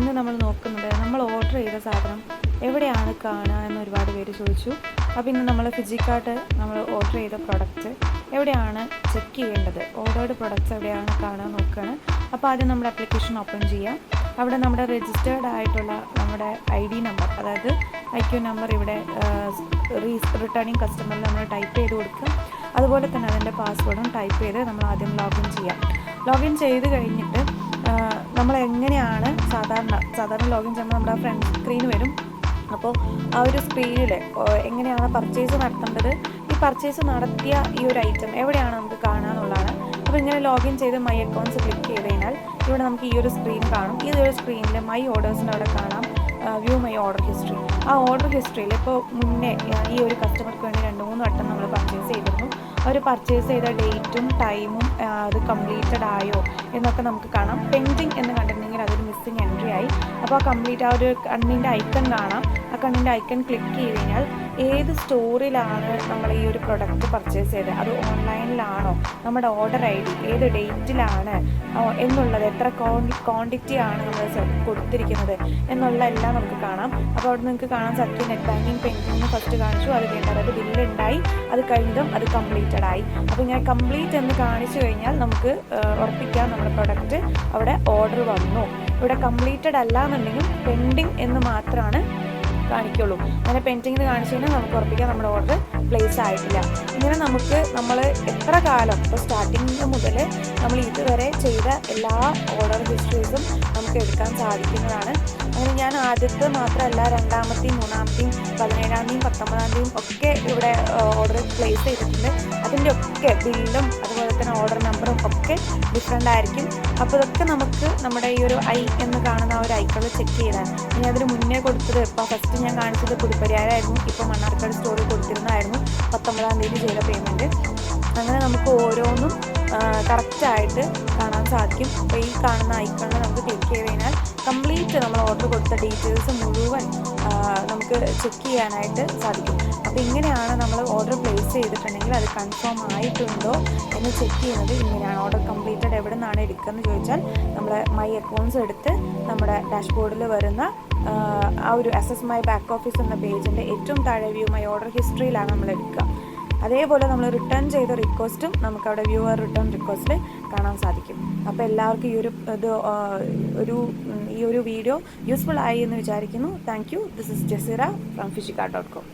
ഇന്ന് നമ്മൾ നോക്കുന്നത് നമ്മൾ ഓർഡർ ചെയ്ത സാധനം എവിടെയാണ് കാണുക എന്ന് ഒരുപാട് പേര് ചോദിച്ചു. അപ്പോൾ ഇന്ന് നമ്മൾ ഫിജിക്കാട്ട് നമ്മൾ ഓർഡർ ചെയ്ത പ്രൊഡക്റ്റ് എവിടെയാണ് ചെക്ക് ചെയ്യേണ്ടത്? ഓർഡേർഡ് പ്രൊഡക്റ്റ്സ് എവിടെയാണ് കാണുക നോക്കുകയാണ്. അപ്പോൾ ആദ്യം നമ്മുടെ ആപ്ലിക്കേഷൻ ഓപ്പൺ ചെയ്യാം. അവിടെ നമ്മുടെ രജിസ്റ്റേർഡ് ആയിട്ടുള്ള നമ്മുടെ ഐ ഡി നമ്പർ അതായത് ഐ ക്യു നമ്പർ ഇവിടെ റീ റിട്ടേണിംഗ് കസ്റ്റമറിൽ നമ്മൾ ടൈപ്പ് ചെയ്ത് കൊടുക്കുക. അതുപോലെ തന്നെ അതിന്റെ പാസ്വേഡും ടൈപ്പ് ചെയ്ത് നമ്മൾ ആദ്യം ലോഗിൻ ചെയ്യാം. ലോഗിൻ ചെയ്ത് കഴിഞ്ഞിട്ട് നമ്മൾ എങ്ങനെയാണ് സാധാരണ സാധാരണ ലോഗിൻ ചെയ്യുമ്പോൾ നമ്മുടെ ഫ്രണ്ട് സ്ക്രീൻ വരും. അപ്പോൾ ആ ഒരു സ്ക്രീനിൽ എങ്ങനെയാണ് പർച്ചേസ് നടത്തേണ്ടത്? ഈ പർച്ചേസ് നടത്തിയ ഈ ഒരു ഐറ്റം എവിടെയാണ് നമുക്ക് കാണാന്നുള്ളതാണ് അപ്പോൾ ഇങ്ങനെ ലോഗിൻ ചെയ്ത് മൈ അക്കൗണ്ട്സ് ക്ലിക്ക് ചെയ്ത് കഴിഞ്ഞാൽ ഇവിടെ നമുക്ക് ഈ ഒരു സ്ക്രീൻ കാണും. ഈ ഒരു സ്ക്രീനിൽ മൈ ഓർഡേഴ്സിന്റെ അവിടെ കാണാം വ്യൂ മൈ ഓർഡർ ഹിസ്റ്ററി. ആ ഓർഡർ ഹിസ്റ്ററിയിൽ ഇപ്പോൾ മുന്നേ ഈ ഒരു കസ്റ്റമർക്ക് വേണ്ടി രണ്ട് മൂന്ന് വട്ടം നമ്മൾ പർച്ചേസ് ചെയ്തിരുന്നു. അവർ പർച്ചേസ് ചെയ്ത ഡേറ്റും ടൈമും അത് കംപ്ലീറ്റഡ് ആയോ എന്നൊക്കെ നമുക്ക് കാണാം. പെൻഡിങ് എന്ന് കണ്ടിട്ടുണ്ടെങ്കിൽ അതൊരു മിസ്സിങ് എൻട്രി ആയി. അപ്പോൾ ആ കംപ്ലീറ്റ് ആ ഒരു കണ്ണിന്റെ ഐക്കൺ കാണാം. കണ്ണിന്റെ ഐക്കൺ ക്ലിക്ക് ചെയ്ത് കഴിഞ്ഞാൽ ഏത് സ്റ്റോറിലാണ് നമ്മൾ ഈ ഒരു പ്രൊഡക്റ്റ് പർച്ചേസ് ചെയ്തത്? അത് ഓൺലൈനിലാണോ നമ്മുടെ ഓർഡർ ഐ ഡി ഏത് ഡേറ്റിലാണ് എന്നുള്ളത് എത്ര ക്വാണ്ടിറ്റി ആണ് നമ്മൾ കൊടുത്തിരിക്കുന്നത്? എന്നുള്ള എല്ലാം നമുക്ക് കാണാം. അപ്പോൾ അവിടെ നിങ്ങൾക്ക് കാണാൻ സത്യം നെറ്റ് ബാങ്കിങ് പെൻഡിങ് ഫസ്റ്റ് കാണിച്ചു. അത് കഴിഞ്ഞാൽ അതായത് ബില്ലുണ്ടായി അത് കഴിഞ്ഞതും അത് കംപ്ലീറ്റഡ് ആയി. അപ്പോൾ ഇങ്ങനെ കംപ്ലീറ്റ് എന്ന് കാണിച്ചു കഴിഞ്ഞാൽ നമുക്ക് ഉറപ്പിക്കാം നമ്മുടെ പ്രൊഡക്റ്റ് അവിടെ ഓർഡർ വന്നു. ഇവിടെ കംപ്ലീറ്റഡ് അല്ല എന്നുണ്ടെങ്കിൽ പെൻഡിങ് എന്ന് മാത്രമാണ് കാണിക്കുള്ളൂ. അങ്ങനെ പെൻഡിങ്ങിന് കാണിച്ചു കഴിഞ്ഞാൽ നമുക്ക് ഉറപ്പിക്കാം നമ്മുടെ ഓർഡർ പ്ലേസ് ആയിട്ടില്ല. ഇങ്ങനെ നമുക്ക് നമ്മൾ എത്ര കാലം ഇപ്പോൾ സ്റ്റാർട്ടിങ് മുതൽ നമ്മൾ ഇതുവരെ ചെയ്ത എല്ലാ ഓർഡർ ഹിസ്റ്ററീസും നമുക്ക് എടുക്കാൻ സാധിക്കുന്നതാണ്. അങ്ങനെ ഞാൻ ആദ്യത്തെ മാത്രമല്ല രണ്ടാമത്തെയും മൂന്നാമത്തെയും പതിനേഴാം തീയതിയും പത്തൊമ്പതാം തീയതിയും ഒക്കെ ഇവിടെ ഓർഡർ പ്ലേസ് ചെയ്തിട്ടുണ്ട്. അതിന്റെ ഒക്കെ ബില്ലും അതുപോലെ തന്നെ ഓർഡർ നമ്പറും ഒക്കെ ഡിഫറെന്റ് ആയിരിക്കും. അപ്പോൾ ഇതൊക്കെ നമുക്ക് നമ്മുടെ ഈ ഒരു ഐ എന്ന് കാണുന്ന ആ ഒരു ഐക്കൾ ചെക്ക് ചെയ്താൽ ഇനി അതിന് മുന്നേ കൊടുത്തത് ഇപ്പോൾ ഫസ്റ്റ് ഞാൻ കാണിച്ചത് പുതുപ്പരിയാരായിരുന്നു ഇപ്പോൾ മണ്ണാർക്കാട് സ്റ്റോറിൽ കൊടുത്തിരുന്നതായിരുന്നു. പത്തൊമ്പതാം തീയതി ചെയ്ത പേയ്മെന്റ് അങ്ങനെ നമുക്ക് ഓരോന്നും കറക്റ്റായിട്ട് കാണാൻ സാധിക്കും. അപ്പോൾ ഈ കാണുന്ന ഐക്കണിൽ നമുക്ക് ക്ലിക്ക് ചെയ്ത് കഴിഞ്ഞാൽ കംപ്ലീറ്റ് നമ്മൾ ഓർഡർ കൊടുത്ത ഡീറ്റെയിൽസ് മുഴുവൻ നമുക്ക് ചെക്ക് ചെയ്യാനായിട്ട് സാധിക്കും. അപ്പോൾ ഇങ്ങനെയാണ് നമ്മൾ ഓർഡർ പ്ലേസ് ചെയ്തിട്ടുണ്ടെങ്കിൽ അത് കൺഫേം ആയിട്ടുണ്ടോ എന്ന് ചെക്ക് ചെയ്യുന്നത് ഇങ്ങനെയാണ്. ഓർഡർ കംപ്ലീറ്റഡ് എവിടെ നിന്നാണ് എടുക്കുകയെന്ന് ചോദിച്ചാൽ നമ്മൾ മൈ അക്കൗണ്ട്സ് എടുത്ത് നമ്മുടെ ഡാഷ്ബോർഡിൽ വരുന്ന ആ, ഒരു എസ് മൈ ബാക്ക് ഓഫീസ് എന്ന പേജിന്റെ ഏറ്റവും താഴെ വ്യൂ മൈ ഓർഡർ ഹിസ്റ്ററിയിലാണ് നമ്മൾ എടുക്കുക. അതേപോലെ നമ്മൾ റിട്ടേൺ ചെയ്ത റിക്വസ്റ്റും നമുക്ക് അവിടെ വ്യൂവർ റിട്ടേൺ റിക്വസ്റ്റിൽ കാണാൻ സാധിക്കും. അപ്പോൾ എല്ലാവർക്കും ഈ ഒരു ഇത് ഒരു ഈ ഒരു വീഡിയോ യൂസ്ഫുൾ ആയി എന്ന് വിചാരിക്കുന്നു. Thank you this is Jaseera from Fishikka dot com